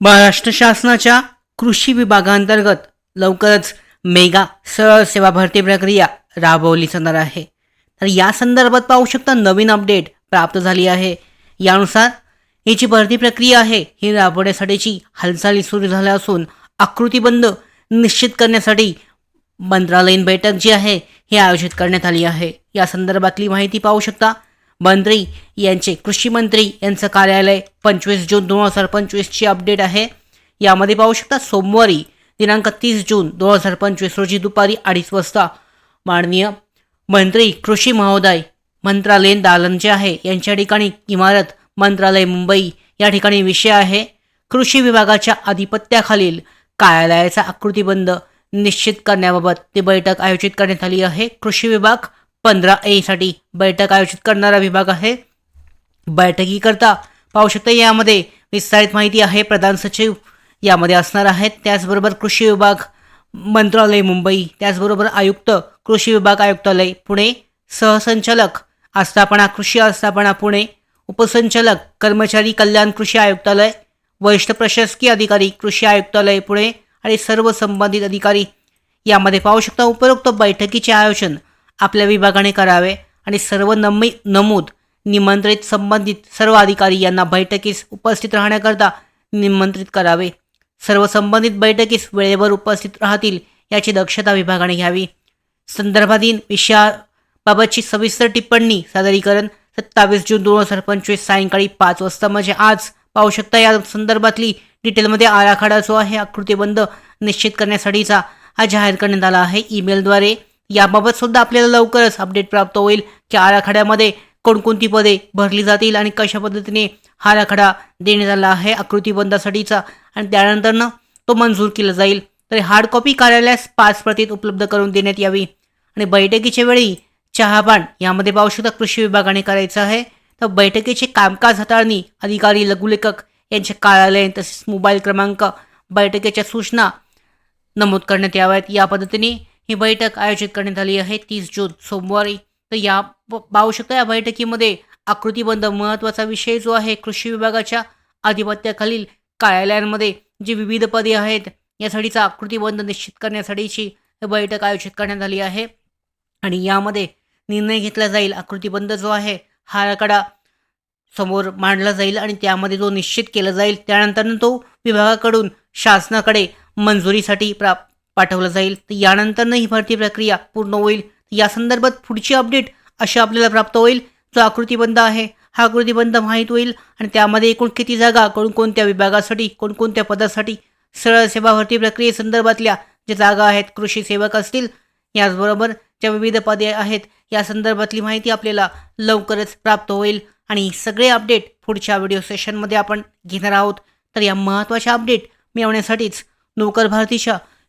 महाराष्ट्र शासनाच्या कृषी विभागांतर्गत लवकरच मेगा सरळ सेवा भरती प्रक्रिया राबवली जाणार आहे. तर या संदर्भात पाहू शकता नवीन अपडेट प्राप्त झाली आहे. यानुसार ही जी भरती प्रक्रिया आहे ही राबवण्यासाठीची हालचाली सुरू झाल्या असून आकृतीबंध निश्चित करण्यासाठी मंत्रालयीन बैठक जी आहे ही आयोजित करण्यात आली आहे. या संदर्भातली माहिती पाहू शकता मंत्री यांचे कृषी मंत्री यांचं कार्यालय पंचवीस जून दोन हजार पंचवीसची अपडेट आहे. यामध्ये पाहू शकता सोमवारी दिनांक तीस जून दोन हजार पंचवीस रोजी दुपारी अडीच वाजता माननीय मंत्री कृषी महोदय मंत्रालयीन दालन जे आहे यांच्या ठिकाणी इमारत मंत्रालय मुंबई या ठिकाणी विषय आहे. कृषी विभागाच्या आधिपत्याखालील कार्यालयाचा आकृतीबंध निश्चित करण्याबाबत ती बैठक आयोजित करण्यात आली आहे. कृषी विभाग पंधरा ए साठी बैठक आयोजित करणारा विभाग आहे. बैठकीकरता पाहू शकता यामध्ये विस्तारित माहिती आहे प्रधान सचिव. यामध्ये असणार आहेत त्याचबरोबर कृषी विभाग मंत्रालय मुंबई त्याचबरोबर आयुक्त कृषी विभाग आयुक्तालय पुणे सहसंचालक आस्थापना कृषी आस्थापना पुणे उपसंचालक कर्मचारी कल्याण कृषी आयुक्तालय वरिष्ठ प्रशासकीय अधिकारी कृषी आयुक्तालय पुणे आणि सर्व संबंधित अधिकारी. यामध्ये पाहू शकता उपरोक्त बैठकीचे आयोजन आपल्या विभागाने करावे आणि सर्व नमी नमूद निमंत्रित संबंधित सर्व अधिकारी यांना बैठकीस उपस्थित राहण्याकरता निमंत्रित करावे. सर्व संबंधित बैठकीस वेळेवर उपस्थित राहतील याची दक्षता विभागाने घ्यावी. संदर्भाधीन विषयाबाबतची सविस्तर टिप्पणी सादरीकरण सत्तावीस जून दोन हजार पंचवीस सायंकाळी पाच वाजता. म्हणजे आज पाहू शकता या संदर्भातली डिटेलमध्ये आराखडा जो आहे आकृतीबंध निश्चित करण्यासाठीचा हा जाहीर करण्यात आला आहे. ईमेलद्वारे याबाबत सुद्धा आपल्याला लवकरच अपडेट प्राप्त होईल. की आराखड्यामध्ये कोणकोणती पदे भरली जातील आणि कशा पद्धतीने हा आराखडा देण्यात आला आहे आकृतीबंधासाठीचा आणि त्यानंतरनं तो मंजूर केला जाईल. तर हार्ड कॉपी कार्यालयास पाच प्रतीत उपलब्ध करून देण्यात यावी. आणि बैठकीच्या वेळी चहापान यामध्ये पाहू शकता कृषी विभागाने करायचं आहे. तर बैठकीचे कामकाज हाताळणी अधिकारी लघुलेखक यांचे कार्यालय तसेच मोबाईल क्रमांक बैठकीच्या सूचना नमूद करण्यात याव्यात. या पद्धतीने ही बैठक आयोजित करण्यात आली आहे. तीस जून सोमवारी. तर या प- पाहू शकता या बैठकीमध्ये आकृतीबंध महत्त्वाचा विषय जो आहे कृषी विभागाच्या आधिपत्याखालील कार्यालयांमध्ये जी विविध पदे आहेत यासाठीचा आकृतीबंध निश्चित करण्यासाठीची ही बैठक आयोजित करण्यात आली आहे. आणि यामध्ये निर्णय घेतला जाईल. आकृतीबंध जो आहे हा आराखडा समोर मांडला जाईल आणि त्यामध्ये जो निश्चित केला जाईल त्यानंतर तो विभागाकडून शासनाकडे मंजुरीसाठी प्रा पाठवलं जाईल. तर यानंतरनं ही भरती प्रक्रिया पूर्ण होईल. या संदर्भात पुढची अपडेट अशी आपल्याला प्राप्त होईल. जो आकृतीबंध आहे हा आकृतीबंध माहीत होईल आणि त्यामध्ये एकूण किती जागा कोणकोणत्या विभागासाठी कोणकोणत्या पदासाठी सरळ सेवा भरती प्रक्रियेसंदर्भातल्या ज्या जागा आहेत कृषी सेवक असतील याचबरोबर ज्या विविध पदे आहेत या संदर्भातली माहिती आपल्याला लवकरच प्राप्त होईल. आणि सगळे अपडेट पुढच्या व्हिडिओ सेशनमध्ये आपण घेणार आहोत. तर या महत्त्वाच्या अपडेट मिळवण्यासाठीच नोकर भारतीच्या